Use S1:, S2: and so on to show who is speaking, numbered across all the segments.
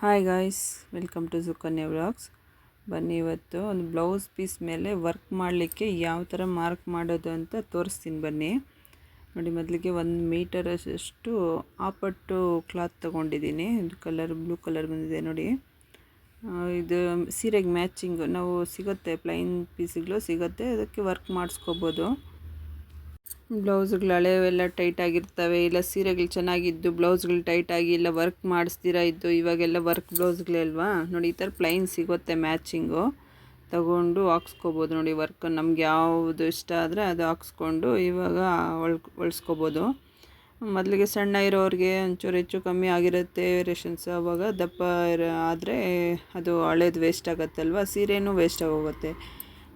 S1: Hi guys welcome to Sukanya vlogs ಬನ್ನಿ ಇವತ್ತು ಒಂದು ಬ್ಲೌಸ್ ಪೀಸ್ ಮೇಲೆ ವರ್ಕ್ ಮಾಡಲಿಕ್ಕೆ ಯಾವ ಥರ ಮಾರ್ಕ್ ಮಾಡೋದು ಅಂತ ತೋರಿಸ್ತೀನಿ ಬನ್ನಿ. ನೋಡಿ, ಮೊದಲಿಗೆ ಒಂದು ಮೀಟರ್ ಅಷ್ಟು ಆಪಟ್ಟು ಕ್ಲಾತ್ ತೊಗೊಂಡಿದ್ದೀನಿ. ಇದು ಕಲರ್ ಬ್ಲೂ ಕಲರ್ ಬಂದಿದೆ ನೋಡಿ. ಇದು ಸೀರೆಗೆ ಮ್ಯಾಚಿಂಗ್ ನಾವು ಸಿಗುತ್ತೆ ಪ್ಲೈನ್ ಪೀಸ್ಗಳು ಸಿಗುತ್ತೆ, ಅದಕ್ಕೆ ವರ್ಕ್ ಮಾಡಿಸ್ಕೋಬೋದು. ಬ್ಲೌಸ್ಗಳು ಹಳೆವೆಲ್ಲ ಟೈಟ್ ಆಗಿರ್ತವೆ, ಇಲ್ಲ ಸೀರೆಗಳು ಚೆನ್ನಾಗಿದ್ದು ಬ್ಲೌಸ್ಗಳು ಟೈಟ್ ಆಗಿ, ಇಲ್ಲ ವರ್ಕ್ ಮಾಡಿಸ್ತೀರಾ ಇದ್ದು, ಇವಾಗೆಲ್ಲ ವರ್ಕ್ ಬ್ಲೌಸ್ಗಳೇ ಅಲ್ವಾ? ನೋಡಿ, ಈ ಥರ ಪ್ಲೈನ್ ಸಿಗುತ್ತೆ ಮ್ಯಾಚಿಂಗು ತಗೊಂಡು ಹಾಕ್ಸ್ಕೋಬೋದು ನೋಡಿ ವರ್ಕ್ ನಮ್ಗೆ ಯಾವುದು ಇಷ್ಟ ಆದರೆ ಅದು ಹಾಕ್ಸ್ಕೊಂಡು ಇವಾಗ ಹೊಳ್, ಹೊಳ್ಸ್ಕೋಬೋದು. ಮೊದಲಿಗೆ ಸಣ್ಣ ಇರೋರಿಗೆ ಒಂಚೂರು ಹೆಚ್ಚು ಕಮ್ಮಿ ಆಗಿರುತ್ತೆ ರೇಷನ್ಸ್ ಅವಾಗ ದಪ್ಪ ಆದರೆ ಅದು ಹಳೇದು ವೇಸ್ಟ್ ಆಗುತ್ತಲ್ವ? ಸೀರೆನೂ ವೇಸ್ಟ್ ಆಗೋಗುತ್ತೆ.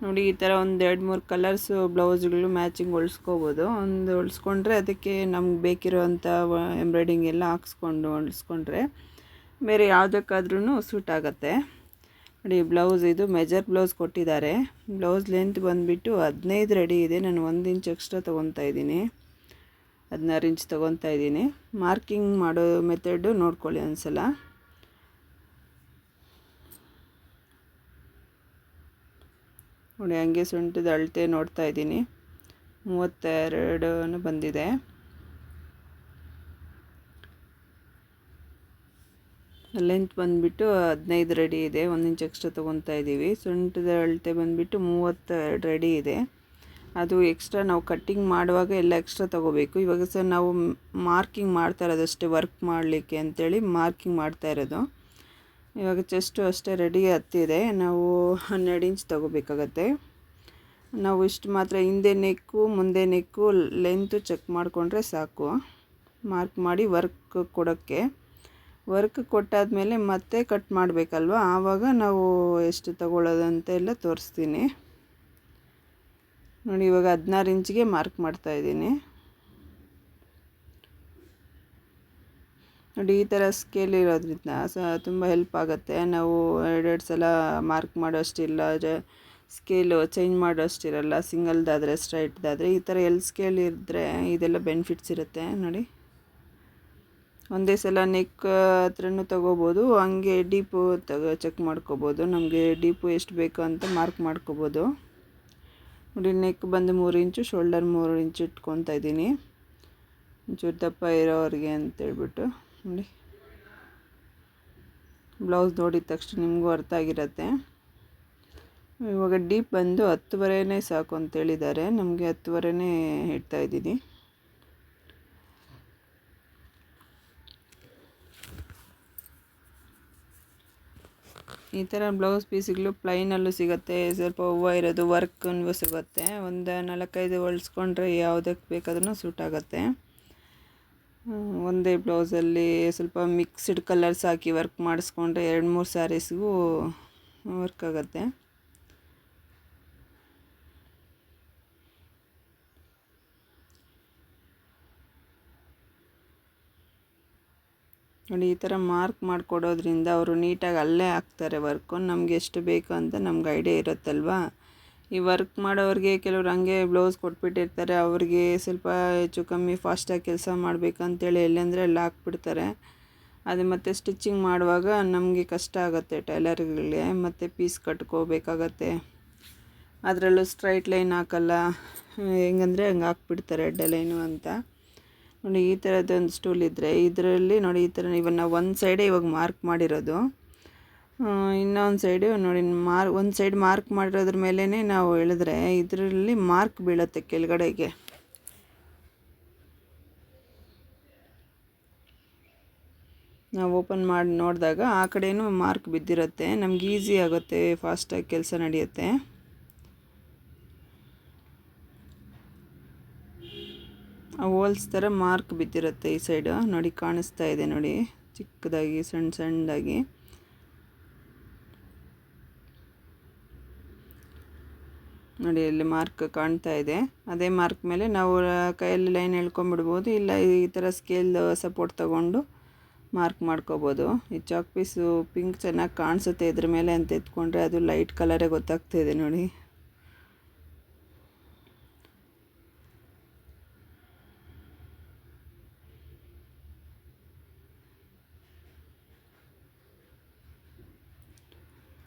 S1: ನೋಡಿ, ಈ ಥರ ಒಂದು ಎರಡು ಮೂರು ಕಲರ್ಸು ಬ್ಲೌಸ್ಗಳು ಮ್ಯಾಚಿಂಗ್ ಹೊಲ್ಸ್ಕೋಬೋದು. ಒಂದು ಹೊಲ್ಸ್ಕೊಂಡ್ರೆ ಅದಕ್ಕೆ ನಮ್ಗೆ ಬೇಕಿರೋವಂಥ ಎಂಬ್ರಾಯ್ಡಿಂಗ್ ಎಲ್ಲ ಹಾಕ್ಸ್ಕೊಂಡು ಹೊಲ್ಸ್ಕೊಂಡ್ರೆ ಬೇರೆ ಯಾವುದಕ್ಕಾದ್ರೂ ಸೂಟ್ ಆಗುತ್ತೆ. ನೋಡಿ, ಬ್ಲೌಸ್ ಇದು ಮೆಜರ್ ಬ್ಲೌಸ್ ಕೊಟ್ಟಿದ್ದಾರೆ. ಬ್ಲೌಸ್ ಲೆಂತ್ ಬಂದುಬಿಟ್ಟು ಹದಿನೈದು ರೆಡಿ ಇದೆ. ನಾನು ಒಂದು ಇಂಚ್ ಎಕ್ಸ್ಟ್ರಾ ತೊಗೊತಾ ಇದ್ದೀನಿ. ಹದಿನಾರು ಇಂಚ್ ತೊಗೊತಾ ಇದ್ದೀನಿ. ಮಾರ್ಕಿಂಗ್ ಮಾಡೋ ಮೆಥಡು ನೋಡ್ಕೊಳ್ಳಿ ಒಂದ್ಸಲ. ನೋಡಿ, ಹಂಗೆ ಸೊಂಟದ ಅಳತೆ ನೋಡ್ತಾ ಇದ್ದೀನಿ. ಮೂವತ್ತೆರಡು ಬಂದಿದೆ. ಲೆಂತ್ ಬಂದುಬಿಟ್ಟು ಹದಿನೈದು ರೆಡಿ ಇದೆ. ಒಂದು ಇಂಚ್ ಎಕ್ಸ್ಟ್ರಾ ತೊಗೊತಾ ಇದ್ದೀವಿ. ಸೊಂಟದ ಅಳತೆ ಬಂದುಬಿಟ್ಟು ಮೂವತ್ತೆರಡು ರೆಡಿ ಇದೆ. ಅದು ಎಕ್ಸ್ಟ್ರಾ ನಾವು ಕಟ್ಟಿಂಗ್ ಮಾಡುವಾಗ ಎಲ್ಲ ಎಕ್ಸ್ಟ್ರಾ ತೊಗೋಬೇಕು. ಇವಾಗ ಸರ್, ನಾವು ಮಾರ್ಕಿಂಗ್ ಮಾಡ್ತಾ ಇರೋದು ಅಷ್ಟೇ ವರ್ಕ್ ಮಾಡಲಿಕ್ಕೆ ಅಂಥೇಳಿ ಮಾರ್ಕಿಂಗ್ ಮಾಡ್ತಾ ಇರೋದು. ಇವಾಗ ಚೆಸ್ಟು ಅಷ್ಟೇ ರೆಡಿ ಹತ್ತಿದೆ. ನಾವು ಹನ್ನೆರಡು ಇಂಚ್ ತೊಗೋಬೇಕಾಗತ್ತೆ. ನಾವು ಇಷ್ಟು ಮಾತ್ರ ಹಿಂದೆ ನೆಕ್ಕು, ಮುಂದೆ ನೆಕ್ಕು ಲೆಂತು ಚೆಕ್ ಮಾಡಿಕೊಂಡ್ರೆ ಸಾಕು. ಮಾರ್ಕ್ ಮಾಡಿ ವರ್ಕ್ ಕೊಡೋಕ್ಕೆ. ವರ್ಕ್ ಕೊಟ್ಟಾದಮೇಲೆ ಮತ್ತೆ ಕಟ್ ಮಾಡಬೇಕಲ್ವ? ಆವಾಗ ನಾವು ಎಷ್ಟು ತಗೊಳ್ಳೋದು ಅಂತ ಎಲ್ಲ ತೋರಿಸ್ತೀನಿ. ನೋಡಿ, ಇವಾಗ ಹದಿನಾರು ಇಂಚಿಗೆ ಮಾರ್ಕ್ ಮಾಡ್ತಾ ಇದ್ದೀನಿ ನೋಡಿ, ಈ ಥರ ಸ್ಕೇಲ್ ಇರೋದ್ರಿಂದ ಸ ತುಂಬ ಹೆಲ್ಪ್ ಆಗುತ್ತೆ. ನಾವು ಎರಡೆರಡು ಸಲ ಮಾರ್ಕ್ ಮಾಡೋಷ್ಟಿಲ್ಲ, ಜ ಸ್ಕೇಲು ಚೇಂಜ್ ಮಾಡೋಷ್ಟಿರಲ್ಲ ಸಿಂಗಲ್ದಾದರೆ ಸ್ಟ್ರೈಟ್ದಾದರೆ ಈ ಥರ ಎಲ್ ಸ್ಕೇಲ್ ಇದ್ದರೆ ಇದೆಲ್ಲ ಬೆನಿಫಿಟ್ಸ್ ಇರುತ್ತೆ. ನೋಡಿ. ಒಂದೇ ಸಲ ನೆಕ್ ಹತ್ರನೂ ತೊಗೋಬೋದು, ಹಂಗೆ ಡೀಪು ತಗೋ ಚೆಕ್ ಮಾಡ್ಕೋಬೋದು, ನಮಗೆ ಡೀಪು ಎಷ್ಟು ಬೇಕು ಅಂತ ಮಾರ್ಕ್ ಮಾಡ್ಕೋಬೋದು. ನೋಡಿ ನೆಕ್ ಬಂದು ಮೂರು ಇಂಚು ಶೋಲ್ಡರ್ ಮೂರು ಇಂಚು ಇಟ್ಕೊತಾ ಇದ್ದೀನಿ. ಒಂಚೂರು ದಪ್ಪ ಇರೋರಿಗೆ ಅಂತೇಳ್ಬಿಟ್ಟು ನೋಡಿ. ಬ್ಲೌಸ್ ನೋಡಿದ ತಕ್ಷಣ ನಿಮಗೂ ಅರ್ಥ ಆಗಿರತ್ತೆ. ಇವಾಗ ಡೀಪ್ ಬಂದು ಹತ್ತುವರೆನೇ ಸಾಕು ಅಂತ ಹೇಳಿದ್ದಾರೆ. ನಮಗೆ ಹತ್ತುವರೆನೇ ಇಡ್ತಾ ಇದ್ದೀನಿ. ಈ ಥರ ಬ್ಲೌಸ್ ಪೀಸ್ಗಳು ಪ್ಲೈನಲ್ಲೂ ಸಿಗುತ್ತೆ, ಸ್ವಲ್ಪ ಹೂವು ಇರೋದು ವರ್ಕ್ ಸಿಗುತ್ತೆ. ಒಂದು ನಾಲ್ಕೈದು ಹೊಲ್ಸ್ಕೊಂಡ್ರೆ ಯಾವುದಕ್ಕೆ ಬೇಕಾದ್ರೂ ಸೂಟ್ ಆಗುತ್ತೆ. ಒಂದೇ ಬ್ಲೌಸಲ್ಲಿ ಸ್ವಲ್ಪ ಮಿಕ್ಸ್ಡ್ ಕಲರ್ಸ್ ಹಾಕಿ ವರ್ಕ್ ಮಾಡಿಸ್ಕೊಂಡ್ರೆ ಎರಡು ಮೂರು ಸ್ಯಾರೀಸ್ಗೂ ವರ್ಕ್ ಆಗುತ್ತೆ. ನೋಡಿ, ಈ ಥರ ಮಾರ್ಕ್ ಮಾಡಿಕೊಡೋದ್ರಿಂದ ಅವರು ನೀಟಾಗಿ ಅಲ್ಲೇ ಹಾಕ್ತಾರೆ ವರ್ಕು ನಮಗೆ ಎಷ್ಟು ಬೇಕು ಅಂತ ನಮ್ಗೆ ಐಡಿಯಾ ಇರುತ್ತಲ್ವಾ? ಈ ವರ್ಕ್ ಮಾಡೋರಿಗೆ ಕೆಲವ್ರು ಹಂಗೆ ಬ್ಲೌಸ್ ಕೊಟ್ಬಿಟ್ಟಿರ್ತಾರೆ, ಅವ್ರಿಗೆ ಸ್ವಲ್ಪ ಹೆಚ್ಚು ಕಮ್ಮಿ ಫಾಸ್ಟಾಗಿ ಕೆಲಸ ಮಾಡಬೇಕಂತೇಳಿ ಎಲ್ಲೆಂದರೆ ಅಲ್ಲಿ ಹಾಕ್ಬಿಡ್ತಾರೆ. ಅದು ಮತ್ತು ಸ್ಟಿಚಿಂಗ್ ಮಾಡುವಾಗ ನಮಗೆ ಕಷ್ಟ ಆಗುತ್ತೆ ಟೈಲರ್ಗಳಿಗೆ, ಮತ್ತು ಪೀಸ್ ಕಟ್ಕೋಬೇಕಾಗತ್ತೆ. ಅದರಲ್ಲೂ ಸ್ಟ್ರೈಟ್ ಲೈನ್ ಹಾಕಲ್ಲ, ಹೆಂಗಂದರೆ ಹಂಗೆ ಹಾಕ್ಬಿಡ್ತಾರೆ ಅಡ್ಡ ಲೈನು ಅಂತ. ನೋಡಿ ಈ ಥರದ್ದೊಂದು ಸ್ಟೂಲ್ ಇದ್ದರೆ ಇದರಲ್ಲಿ ನೋಡಿ ಈ ಥರ ಇವಾಗ ನಾವು ಒಂದು ಸೈಡೇ ಇವಾಗ ಮಾರ್ಕ್ ಮಾಡಿರೋದು. ಇನ್ನೊಂದು ಸೈಡು ನೋಡಿ, ಮಾರ್, ಒಂದು ಸೈಡ್ ಮಾರ್ಕ್ ಮಾಡಿರೋದ್ರ ಮೇಲೇ ನಾವು ಎಳೆದ್ರೆ ಇದರಲ್ಲಿ ಮಾರ್ಕ್ ಬೀಳುತ್ತೆ ಕೆಳಗಡೆಗೆ. ನಾವು ಓಪನ್ ಮಾಡಿ, ನೋಡಿದಾಗ ಆ ಕಡೆಯೂ ಮಾರ್ಕ್ ಬಿದ್ದಿರುತ್ತೆ. ನಮ್ಗೆ ಈಸಿ ಆಗುತ್ತೆ ಫಾಸ್ಟಾಗಿ ಕೆಲಸ ನಡೆಯುತ್ತೆ. ಹೋಲ್ಸ್ ಥರ ಮಾರ್ಕ್ ಬಿದ್ದಿರುತ್ತೆ ಈ ಸೈಡು ನೋಡಿ, ಕಾಣಿಸ್ತಾ ಇದೆ ನೋಡಿ. ಚಿಕ್ಕದಾಗಿ ಸಣ್ಣ ಸಣ್ಣದಾಗಿ. ನೋಡಿ, ಇಲ್ಲಿ ಮಾರ್ಕ್ ಕಾಣ್ತಾ ಇದೆ. ಅದೇ ಮಾರ್ಕ್ ಮೇಲೆ ನಾವು ಕೈಯಲ್ಲಿ ಲೈನ್ ಎಳ್ಕೊಂಬಿಡ್ಬೋದು ಇಲ್ಲ, ಈ ಥರ ಸ್ಕೇಲ್ ಸಪೋರ್ಟ್ ತಗೊಂಡು ಮಾರ್ಕ್ ಮಾಡ್ಕೋಬೋದು. ಈ ಚಾಕ್ ಪೀಸು ಪಿಂಕ್ ಚೆನ್ನಾಗಿ ಕಾಣಿಸುತ್ತೆ ಇದ್ರ ಮೇಲೆ ಅಂತ ಎತ್ಕೊಂಡ್ರೆ ಅದು ಲೈಟ್ ಕಲರೇ ಗೊತ್ತಾಗ್ತಿದೆ ನೋಡಿ.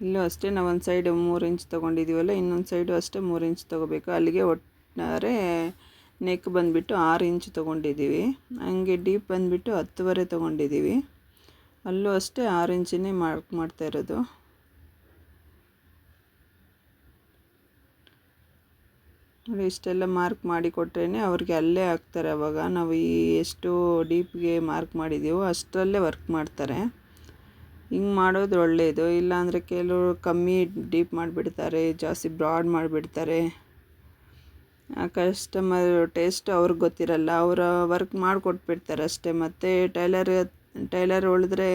S1: ಇಲ್ಲೂ ಅಷ್ಟೇ ನಾವು ಒಂದು ಸೈಡ್ ಮೂರು ಇಂಚ್ ತೊಗೊಂಡಿದ್ದೀವಲ್ಲ, ಇನ್ನೊಂದು ಸೈಡು ಅಷ್ಟೇ ಮೂರು ಇಂಚ್ ತೊಗೋಬೇಕು. ಅಲ್ಲಿಗೆ ಒಟ್ಟಾರೆ ನೆಕ್ ಬಂದುಬಿಟ್ಟು ಆರು ಇಂಚ್ ತೊಗೊಂಡಿದ್ದೀವಿ. ಹಂಗೆ ಡೀಪ್ ಬಂದುಬಿಟ್ಟು ಹತ್ತುವರೆ ತೊಗೊಂಡಿದ್ದೀವಿ. ಅಲ್ಲೂ ಅಷ್ಟೇ ಆರು ಇಂಚನ್ನೇ ಮಾರ್ಕ್ ಮಾಡ್ತಾ ಇರೋದು. ನೋಡಿ, ಇಷ್ಟೆಲ್ಲ ಮಾರ್ಕ್ ಮಾಡಿ ಕೊಟ್ರೇ ಅವ್ರಿಗೆ ಅಲ್ಲೇ ಹಾಕ್ತಾರೆ ಅವಾಗ. ನಾವು ಈ ಎಷ್ಟು ಡೀಪ್ಗೆ ಮಾರ್ಕ್ ಮಾಡಿದ್ದೀವೋ ಅಷ್ಟರಲ್ಲೇ ವರ್ಕ್ ಮಾಡ್ತಾರೆ. ಹಿಂಗೆ ಮಾಡೋದು ಒಳ್ಳೆಯದು ಇಲ್ಲಾಂದರೆ ಕೆಲವರು ಕಮ್ಮಿ ಡೀಪ್ ಮಾಡಿಬಿಡ್ತಾರೆ, ಜಾಸ್ತಿ ಬ್ರಾಡ್ ಮಾಡಿಬಿಡ್ತಾರೆ. ಕಸ್ಟಮರ್ ಟೇಸ್ಟ್ ಅವ್ರಿಗೆ ಗೊತ್ತಿರಲ್ಲ. ಅವರ ವರ್ಕ್ ಮಾಡಿಕೊಟ್ಬಿಡ್ತಾರೆ ಅಷ್ಟೇ. ಮತ್ತು ಟೈಲರ್ ಟೈಲರ್ ಉಳಿದ್ರೆ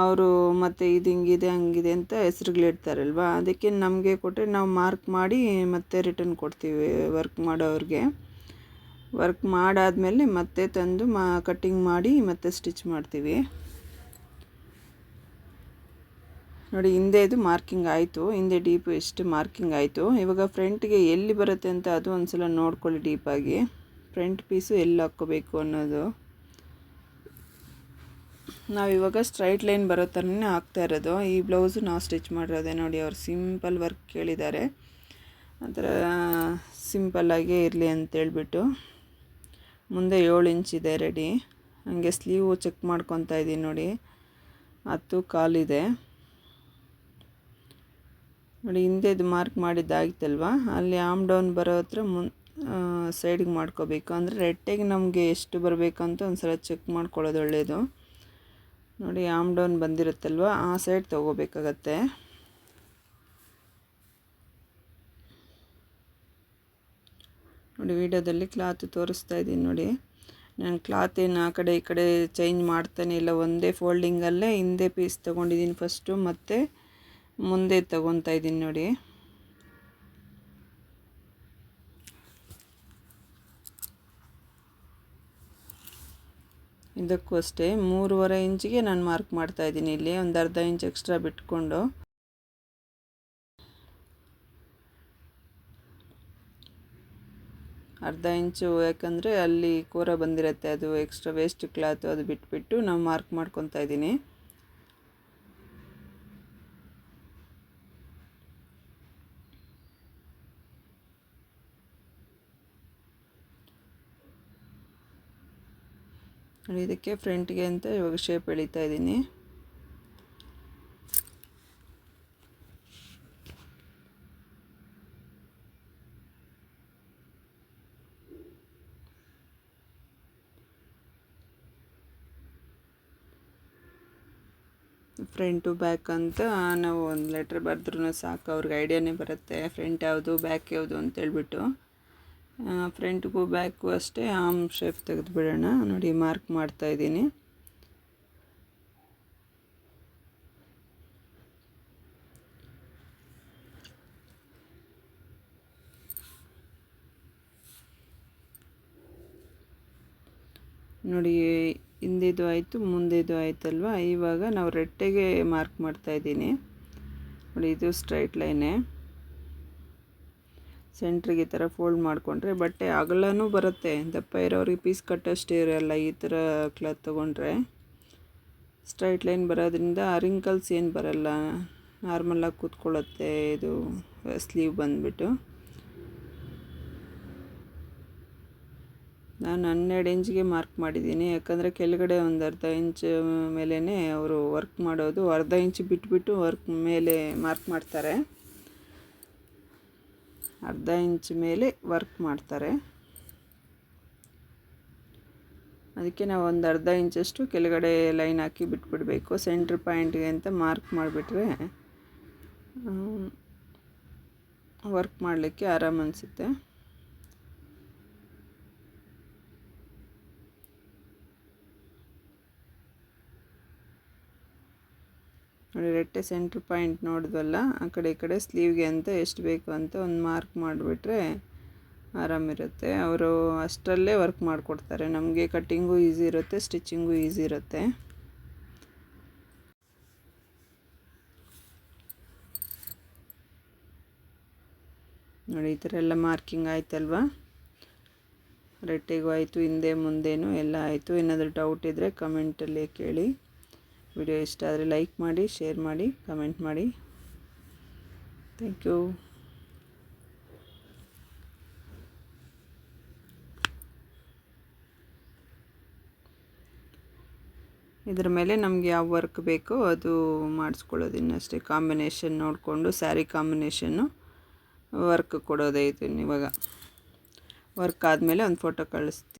S1: ಅವರು ಮತ್ತು ಇದು ಹಿಂಗಿದೆ, ಹಂಗಿದೆ ಅಂತ ಹೆಸ್ರುಗಳಿಡ್ತಾರಲ್ವ ಅದಕ್ಕೆ ನಮಗೆ ಕೊಟ್ಟರೆ ನಾವು ಮಾರ್ಕ್ ಮಾಡಿ ಮತ್ತೆ ರಿಟರ್ನ್ ಕೊಡ್ತೀವಿ ವರ್ಕ್ ಮಾಡೋರಿಗೆ ವರ್ಕ್ ಮಾಡಾದಮೇಲೆ ಮತ್ತೆ ತಂದು ಮಾ ಕಟ್ಟಿಂಗ್ ಮಾಡಿ ಮತ್ತೆ ಸ್ಟಿಚ್ ಮಾಡ್ತೀವಿ. ನೋಡಿ, ಹಿಂದೆ ಇದು ಮಾರ್ಕಿಂಗ್ ಆಯಿತು, ಹಿಂದೆ ಡೀಪು ಎಷ್ಟು ಮಾರ್ಕಿಂಗ್ ಆಯಿತು. ಇವಾಗ ಫ್ರಂಟ್ಗೆ ಎಲ್ಲಿ ಬರುತ್ತೆ ಅಂತ ಅದು ಒಂದು ಸಲ ನೋಡ್ಕೊಳ್ಳಿ ಡೀಪಾಗಿ ಫ್ರಂಟ್ ಪೀಸು ಎಲ್ಲಿ ಹಾಕ್ಕೋಬೇಕು ಅನ್ನೋದು. ನಾವಿವಾಗ ಸ್ಟ್ರೈಟ್ ಲೈನ್ ಬರೋ ಥರನೇ ಹಾಕ್ತಾ ಇರೋದು. ಈ ಬ್ಲೌಸು ನಾವು ಸ್ಟಿಚ್ ಮಾಡಿರೋದೆ ನೋಡಿ, ಅವ್ರು ಸಿಂಪಲ್ ವರ್ಕ್ ಕೇಳಿದ್ದಾರೆ. ಆ ಥರ ಸಿಂಪಲ್ಲಾಗೇ ಇರಲಿ ಅಂತೇಳ್ಬಿಟ್ಟು ಮುಂದೆ ಏಳು ಇದೆ ರೆಡಿ ಹಾಗೆ ಸ್ಲೀವು ಚೆಕ್ ಮಾಡ್ಕೊತಾ ಇದ್ದೀನಿ ನೋಡಿ. ಹತ್ತು ಕಾಲಿದೆ. ನೋಡಿ, ಹಿಂದೆ ಇದು ಮಾರ್ಕ್ ಮಾಡಿದ್ದಾಗಿತ್ತಲ್ವ ಅಲ್ಲಿ ಆಮ್ ಡೌನ್ ಬರೋ ಹತ್ರ ಮುನ್ ಸೈಡಿಗೆ ಮಾಡ್ಕೋಬೇಕು. ಅಂದರೆ ರೆಟ್ಟೆಗೆ ನಮಗೆ ಎಷ್ಟು ಬರಬೇಕಂತ ಒಂದು ಸಲ ಚೆಕ್ ಮಾಡ್ಕೊಳ್ಳೋದು ಒಳ್ಳೆಯದು ನೋಡಿ ಆಮ್ ಡೌನ್ ಬಂದಿರುತ್ತಲ್ವ? ಆ ಸೈಡ್ ತೊಗೋಬೇಕಾಗತ್ತೆ. ನೋಡಿ, ವಿಡಿಯೋದಲ್ಲಿ ಕ್ಲಾತ್ ತೋರಿಸ್ತಾ ಇದ್ದೀನಿ ನೋಡಿ. ನಾನು ಕ್ಲಾತ್ ಏನು ಆ ಕಡೆ ಈ ಕಡೆ ಚೇಂಜ್ ಮಾಡ್ತಾನೆ ಇಲ್ಲ, ಒಂದೇ ಫೋಲ್ಡಿಂಗಲ್ಲೇ ಹಿಂದೆ ಪೀಸ್ ತೊಗೊಂಡಿದ್ದೀನಿ ಫಸ್ಟು ಮತ್ತು ಮುಂದೆ ತಗೊತಾ ಇದ್ದೀನಿ ನೋಡಿ. ಇದಕ್ಕೂ ಅಷ್ಟೇ, ಮೂರುವರೆ ಇಂಚಿಗೆ ನಾನು ಮಾರ್ಕ್ ಮಾಡ್ತಾ ಇದ್ದೀನಿ ಇಲ್ಲಿ, ಒಂದು ಅರ್ಧ ಇಂಚ್ ಎಕ್ಸ್ಟ್ರಾ ಬಿಟ್ಕೊಂಡು. ಅರ್ಧ ಇಂಚು ಯಾಕಂದರೆ ಅಲ್ಲಿ ಕೋರ ಬಂದಿರುತ್ತೆ, ಅದು ಎಕ್ಸ್ಟ್ರಾ ವೇಸ್ಟ್ ಕ್ಲಾತು ಅದು ಬಿಟ್ಬಿಟ್ಟು ನಾವು ಮಾರ್ಕ್ ಮಾಡ್ಕೊತಾ ಇದ್ದೀನಿ. ನೋಡಿ, ಇದಕ್ಕೆ ಫ್ರಂಟ್ಗೆ ಅಂತ ಇವಾಗ ಶೇಪ್ ಎಳಿತಾ ಇದ್ದೀನಿ. ಫ್ರಂಟು ಬ್ಯಾಕ್ ಅಂತ ನಾವು ಒಂದು ಲೆಟ್ರ್ ಬರೆದ್ರೂ ಸಾಕು, ಅವ್ರಿಗೆ ಐಡಿಯಾನೇ ಬರುತ್ತೆ. ಫ್ರಂಟ್ ಯಾವುದು ಬ್ಯಾಕ್ ಯಾವುದು ಅಂತೇಳ್ಬಿಟ್ಟು ಫ್ರಂಟ್ಗೂ ಬ್ಯಾಕು ಅಷ್ಟೇ, ಆಮ್ ಶೇಪ್ ತೆಗೆದುಬಿಡೋಣ ನೋಡಿ ಮಾರ್ಕ್ ಮಾಡ್ತಾ ಇದ್ದೀನಿ. ನೋಡಿ ಹಿಂದಿದು ಆಯಿತು ಮುಂದಿದು ಆಯ್ತಲ್ವ? ಇವಾಗ ನಾವು ರೆಟ್ಟೆಗೆ ಮಾರ್ಕ್ ಮಾಡ್ತಾ ಇದ್ದೀನಿ. ನೋಡಿ, ಇದು ಸ್ಟ್ರೈಟ್ ಲೈನೇ ಸೆಂಟ್ರಿಗೆ ಈ ಥರ ಫೋಲ್ಡ್ ಮಾಡಿಕೊಂಡ್ರೆ ಬಟ್ಟೆ ಅಗಲನೂ ಬರುತ್ತೆ. ದಪ್ಪ ಇರೋರಿಗೆ ಪೀಸ್ ಕಟ್ಟಷ್ಟೇ ಇರೋಲ್ಲ, ಈ ಥರ ಕ್ಲಾತ್ ತೊಗೊಂಡ್ರೆ. ಸ್ಟ್ರೈಟ್ ಲೈನ್ ಬರೋದ್ರಿಂದ ರಿಂಕಲ್ಸ್ ಏನು ಬರಲ್ಲ. ನಾರ್ಮಲಾಗಿ ಕೂತ್ಕೊಳ್ಳುತ್ತೆ, ಇದು ಸ್ಲೀವ್ ಬಂದುಬಿಟ್ಟು. ನಾನು ಹನ್ನೆರಡು ಇಂಚ್ಗೆ ಮಾರ್ಕ್ ಮಾಡಿದ್ದೀನಿ. ಯಾಕಂದರೆ ಕೆಳಗಡೆ ಒಂದು ಅರ್ಧ ಇಂಚ್ ಮೇಲೇ ಅವರು ವರ್ಕ್ ಮಾಡೋದು. ಅರ್ಧ ಇಂಚ್ ಬಿಟ್ಬಿಟ್ಟು ವರ್ಕ್ ಮೇಲೆ ಮಾರ್ಕ್ ಮಾಡ್ತಾರೆ. ಅರ್ಧ ಇಂಚ್ ಮೇಲೆ ವರ್ಕ್ ಮಾಡ್ತಾರೆ. ಅದಕ್ಕೆ ನಾವು ಒಂದು ಅರ್ಧ ಇಂಚಷ್ಟು ಕೆಳಗಡೆ ಲೈನ್ ಹಾಕಿ ಬಿಟ್ಬಿಡಬೇಕು. ಸೆಂಟ್ರ್ ಪಾಯಿಂಟ್ಗೆ ಅಂತ ಮಾರ್ಕ್ ಮಾಡಿಬಿಟ್ರೆ ವರ್ಕ್ ಮಾಡಲಿಕ್ಕೆ ಆರಾಮ ಅನಿಸುತ್ತೆ. ನೋಡಿ, ರೆಟ್ಟೆ ಸೆಂಟ್ರ್ ಪಾಯಿಂಟ್ ನೋಡಿದ್ವಲ್ಲ ಆ ಕಡೆ ಈ ಕಡೆ ಸ್ಲೀವ್ಗೆ ಅಂತ ಎಷ್ಟು ಬೇಕು ಅಂತ ಒಂದು ಮಾರ್ಕ್ ಮಾಡಿಬಿಟ್ರೆ ಆರಾಮಿರುತ್ತೆ. ಅವರು ಅಷ್ಟರಲ್ಲೇ ವರ್ಕ್ ಮಾಡಿಕೊಡ್ತಾರೆ. ನಮಗೆ ಕಟ್ಟಿಂಗು ಈಸಿ ಇರುತ್ತೆ ಸ್ಟಿಚ್ಚಿಂಗು ಈಸಿ ಇರುತ್ತೆ. ನೋಡಿ, ಈ ಥರ ಎಲ್ಲ ಮಾರ್ಕಿಂಗ್ ಆಯ್ತಲ್ವಾ? ರೆಟ್ಟೆಗೂ ಆಯಿತು, ಹಿಂದೆ ಮುಂದೇನು ಎಲ್ಲ ಆಯಿತು. ಏನಾದರೂ ಡೌಟ್ ಇದ್ದರೆ ಕಮೆಂಟಲ್ಲೇ ಕೇಳಿ. ವಿಡಿಯೋ ಇಷ್ಟ ಆದರೆ ಲೈಕ್ ಮಾಡಿ, ಶೇರ್ ಮಾಡಿ, ಕಮೆಂಟ್ ಮಾಡಿ. ಥ್ಯಾಂಕ್ ಯು ಇದರ ಮೇಲೆ ನಮಗೆ ಯಾವ ವರ್ಕ್ ಬೇಕೋ ಅದು ಮಾಡಿಸ್ಕೊಳ್ಳೋದಿನ್ನಷ್ಟೇ. ಕಾಂಬಿನೇಷನ್ ನೋಡಿಕೊಂಡು ಸ್ಯಾರಿ ಕಾಂಬಿನೇಷನ್ನು ವರ್ಕ್ ಕೊಡೋದೇ ಇದನ್ನು ಇವಾಗ. ವರ್ಕ್ ಆದಮೇಲೆ ಒಂದು ಫೋಟೋ ಕಳಿಸ್ತೀನಿ.